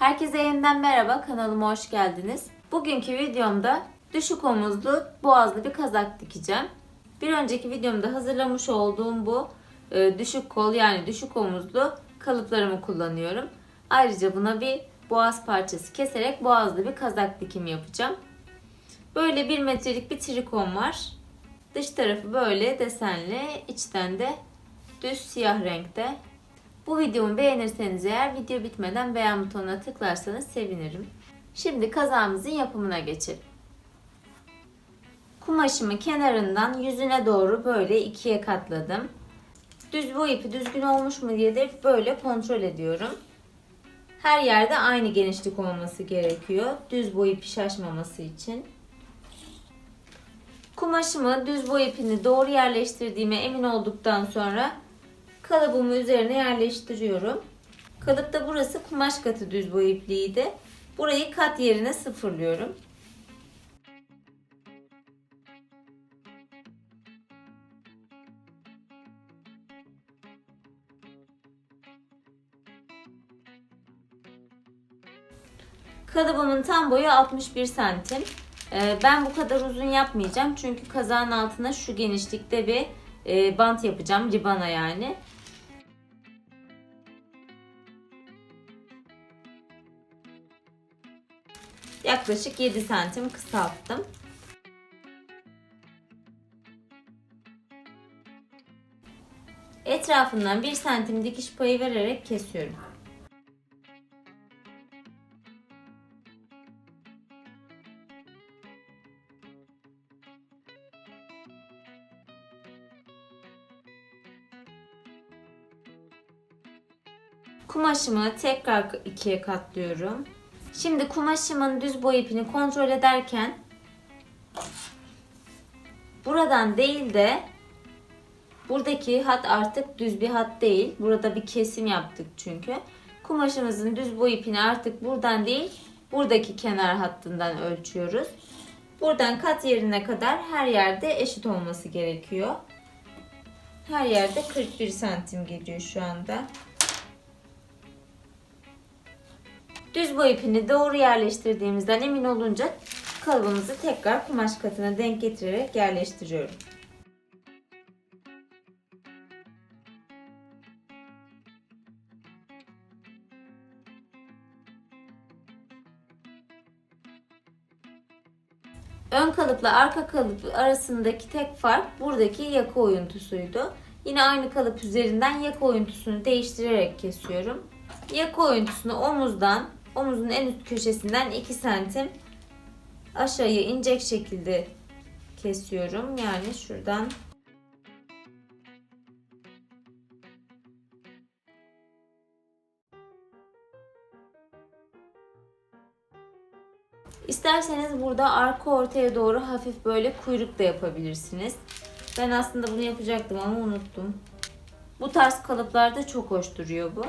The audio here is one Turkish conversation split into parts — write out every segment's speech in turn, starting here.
Herkese yeniden merhaba, kanalıma hoş geldiniz. Bugünkü videomda düşük omuzlu, boğazlı bir kazak dikeceğim. Bir önceki videomda hazırlamış olduğum bu e, düşük kol yani düşük omuzlu kalıplarımı kullanıyorum. Ayrıca buna bir boğaz parçası keserek boğazlı bir kazak dikimi yapacağım. Böyle bir metrelik bir trikon var. Dış tarafı böyle desenli, içten de düz siyah renkte. Bu videomu beğenirseniz eğer video bitmeden beğen butonuna tıklarsanız sevinirim. Şimdi kazağımızın yapımına geçelim. Kumaşımı kenarından yüzüne doğru böyle ikiye katladım. Düz bu ipi düzgün olmuş mu diye de böyle kontrol ediyorum. Her yerde aynı genişlik olması gerekiyor. Düz boy ipi şaşmaması için. Kumaşımı düz boy ipini doğru yerleştirdiğime emin olduktan sonra kalıbımı üzerine yerleştiriyorum. Kalıpta burası kumaş katı düz boy ipliğiydi. Burayı kat yerine sıfırlıyorum. Kalıbımın tam boyu 61 santim. Ee, Ben bu kadar uzun yapmayacağım çünkü kazağın altına şu genişlikte bir e, bant yapacağım. Ribana yani. Yaklaşık 7 santim kısalttım. Etrafından 1 santim dikiş payı vererek kesiyorum. Kumaşımı tekrar ikiye katlıyorum. Şimdi kumaşımın düz boy ipini kontrol ederken buradan değil de buradaki hat artık düz bir hat değil. Burada bir kesim yaptık çünkü. Kumaşımızın düz boy ipini artık buradan değil buradaki kenar hattından ölçüyoruz. Buradan kat yerine kadar her yerde eşit olması gerekiyor. Her yerde 41 santim geliyor şu anda. Düz boy ipini doğru yerleştirdiğimizden emin olunca kalıbımızı tekrar kumaş katına denk getirerek yerleştiriyorum. Ön kalıpla arka kalıp arasındaki tek fark buradaki yaka oyuntusuydu. Yine aynı kalıp üzerinden yaka oyuntusunu değiştirerek kesiyorum. Yaka oyuntusunu omuzdan, omuzun en üst köşesinden 2 santim aşağıya inecek şekilde kesiyorum. Yani şuradan İsterseniz burada arka ortaya doğru hafif böyle kuyruk da yapabilirsiniz. Ben aslında bunu yapacaktım ama unuttum. Bu tarz kalıplarda çok hoş duruyor bu.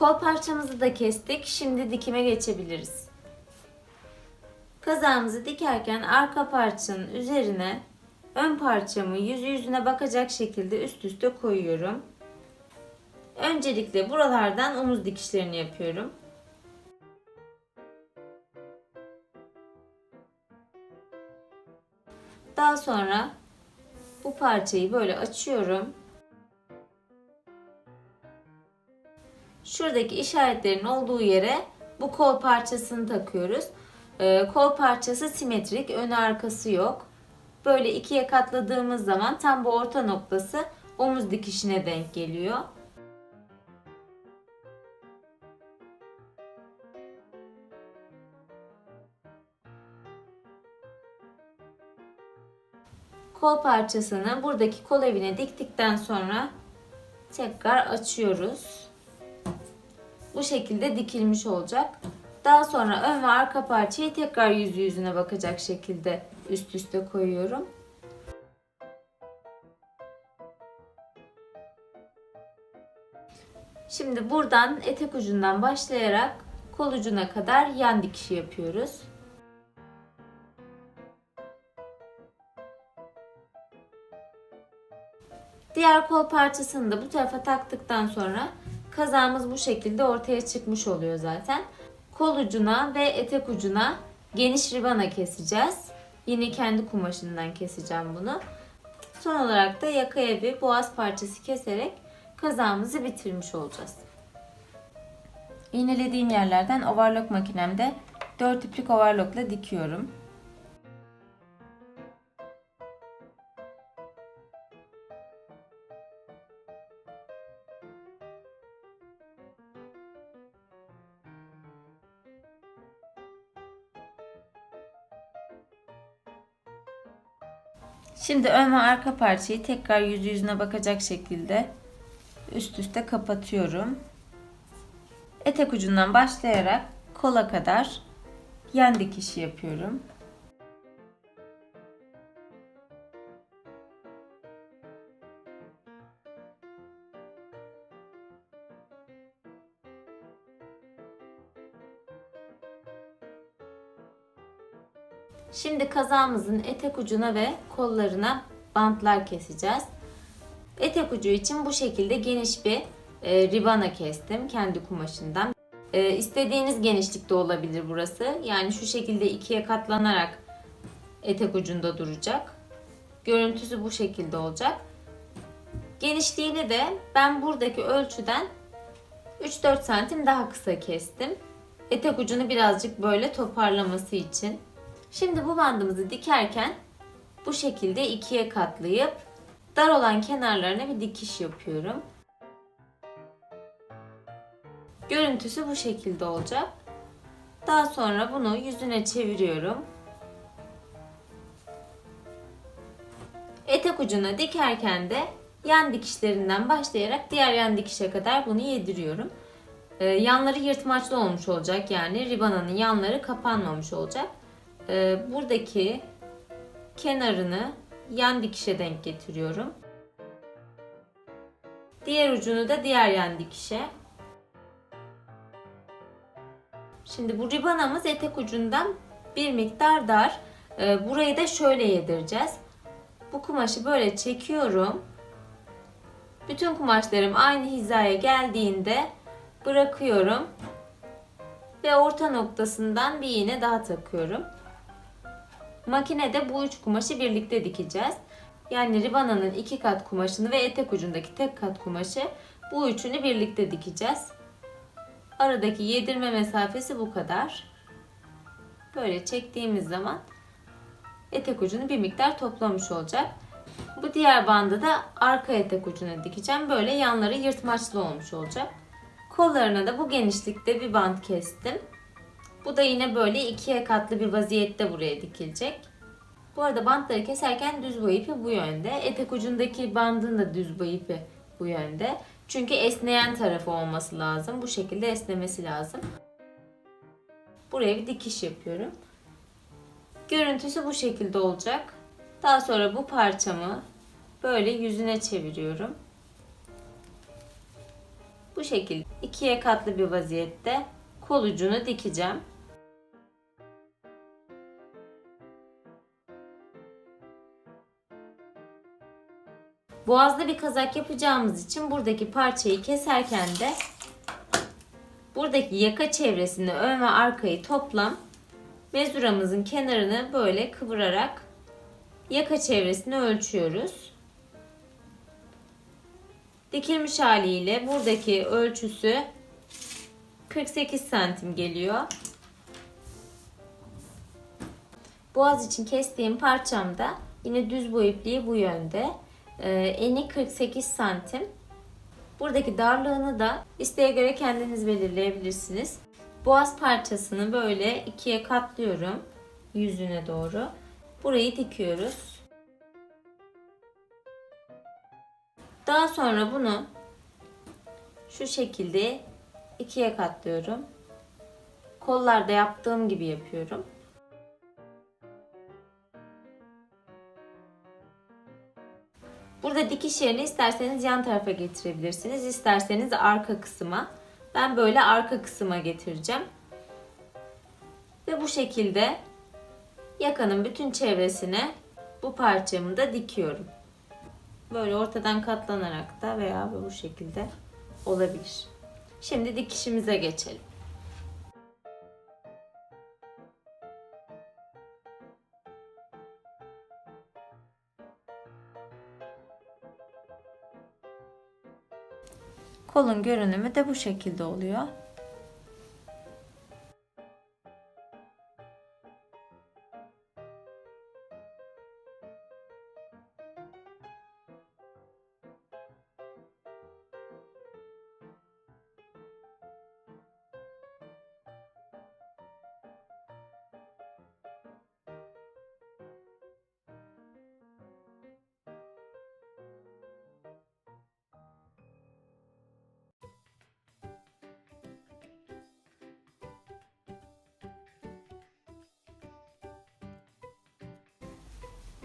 Kol parçamızı da kestik. Şimdi dikime geçebiliriz. Kazağımızı dikerken arka parçanın üzerine ön parçamı yüzü yüzüne bakacak şekilde üst üste koyuyorum. Öncelikle buralardan omuz dikişlerini yapıyorum. Daha sonra bu parçayı böyle açıyorum. Şuradaki işaretlerin olduğu yere bu kol parçasını takıyoruz. Ee, kol parçası simetrik, önü arkası yok. Böyle ikiye katladığımız zaman tam bu orta noktası omuz dikişine denk geliyor. Kol parçasını buradaki kol evine diktikten sonra tekrar açıyoruz bu şekilde dikilmiş olacak. Daha sonra ön ve arka parçayı tekrar yüzü yüzüne bakacak şekilde üst üste koyuyorum. Şimdi buradan etek ucundan başlayarak kol ucuna kadar yan dikişi yapıyoruz. Diğer kol parçasını da bu tarafa taktıktan sonra kazağımız bu şekilde ortaya çıkmış oluyor zaten. Kol ucuna ve etek ucuna geniş ribana keseceğiz. Yine kendi kumaşından keseceğim bunu. Son olarak da yakaya bir boğaz parçası keserek kazağımızı bitirmiş olacağız. İğnelediğim yerlerden overlock makinemde 4 iplik overlockla dikiyorum. Şimdi ön ve arka parçayı tekrar yüzü yüzüne bakacak şekilde üst üste kapatıyorum. Etek ucundan başlayarak kola kadar yan dikişi yapıyorum. Şimdi kazağımızın etek ucuna ve kollarına bantlar keseceğiz. Etek ucu için bu şekilde geniş bir e, ribana kestim kendi kumaşından. E, istediğiniz genişlikte olabilir burası. Yani şu şekilde ikiye katlanarak etek ucunda duracak. Görüntüsü bu şekilde olacak. Genişliğini de ben buradaki ölçüden 3-4 santim daha kısa kestim. Etek ucunu birazcık böyle toparlaması için. Şimdi bu bandımızı dikerken bu şekilde ikiye katlayıp dar olan kenarlarına bir dikiş yapıyorum. Görüntüsü bu şekilde olacak. Daha sonra bunu yüzüne çeviriyorum. Etek ucuna dikerken de yan dikişlerinden başlayarak diğer yan dikişe kadar bunu yediriyorum. Ee, yanları yırtmaçlı olmuş olacak yani ribananın yanları kapanmamış olacak. Ee, buradaki kenarını yan dikişe denk getiriyorum. Diğer ucunu da diğer yan dikişe. Şimdi bu ribanamız etek ucundan bir miktar dar. Ee, burayı da şöyle yedireceğiz. Bu kumaşı böyle çekiyorum. Bütün kumaşlarım aynı hizaya geldiğinde bırakıyorum. Ve orta noktasından bir iğne daha takıyorum. Makinede bu üç kumaşı birlikte dikeceğiz. Yani ribananın iki kat kumaşını ve etek ucundaki tek kat kumaşı bu üçünü birlikte dikeceğiz. Aradaki yedirme mesafesi bu kadar. Böyle çektiğimiz zaman etek ucunu bir miktar toplamış olacak. Bu diğer bandı da arka etek ucuna dikeceğim. Böyle yanları yırtmaçlı olmuş olacak. Kollarına da bu genişlikte bir bant kestim. Bu da yine böyle ikiye katlı bir vaziyette buraya dikilecek. Bu arada bantları keserken düz boy ipi bu yönde. Etek ucundaki bandın da düz boy ipi bu yönde. Çünkü esneyen tarafı olması lazım. Bu şekilde esnemesi lazım. Buraya bir dikiş yapıyorum. Görüntüsü bu şekilde olacak. Daha sonra bu parçamı böyle yüzüne çeviriyorum. Bu şekilde ikiye katlı bir vaziyette kol ucunu dikeceğim. Boğazlı bir kazak yapacağımız için buradaki parçayı keserken de buradaki yaka çevresini ön ve arkayı toplam mezuramızın kenarını böyle kıvırarak yaka çevresini ölçüyoruz. Dikilmiş haliyle buradaki ölçüsü 48 santim geliyor. Boğaz için kestiğim parçamda yine düz boy ipliği bu yönde. Ee, eni 48 santim. Buradaki darlığını da isteğe göre kendiniz belirleyebilirsiniz. Boğaz parçasını böyle ikiye katlıyorum yüzüne doğru. Burayı dikiyoruz. Daha sonra bunu şu şekilde ikiye katlıyorum. Kollarda yaptığım gibi yapıyorum. Burada dikiş yerini isterseniz yan tarafa getirebilirsiniz. isterseniz arka kısma. Ben böyle arka kısma getireceğim. Ve bu şekilde yakanın bütün çevresine bu parçamı da dikiyorum. Böyle ortadan katlanarak da veya bu şekilde olabilir. Şimdi dikişimize geçelim. Kolun görünümü de bu şekilde oluyor.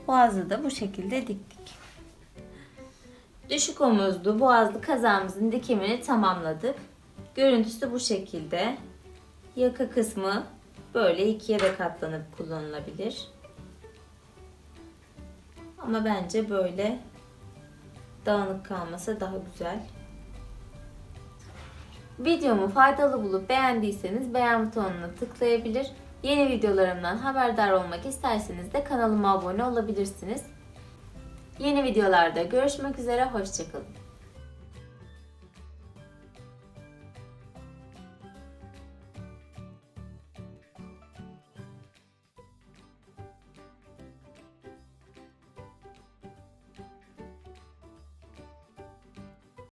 Boğazı da bu şekilde diktik. Düşük omuzlu boğazlı kazağımızın dikimini tamamladık. Görüntüsü bu şekilde. Yaka kısmı böyle ikiye de katlanıp kullanılabilir. Ama bence böyle dağınık kalması daha güzel. Videomu faydalı bulup beğendiyseniz beğen butonuna tıklayabilir. Yeni videolarımdan haberdar olmak isterseniz de kanalıma abone olabilirsiniz. Yeni videolarda görüşmek üzere, hoşçakalın.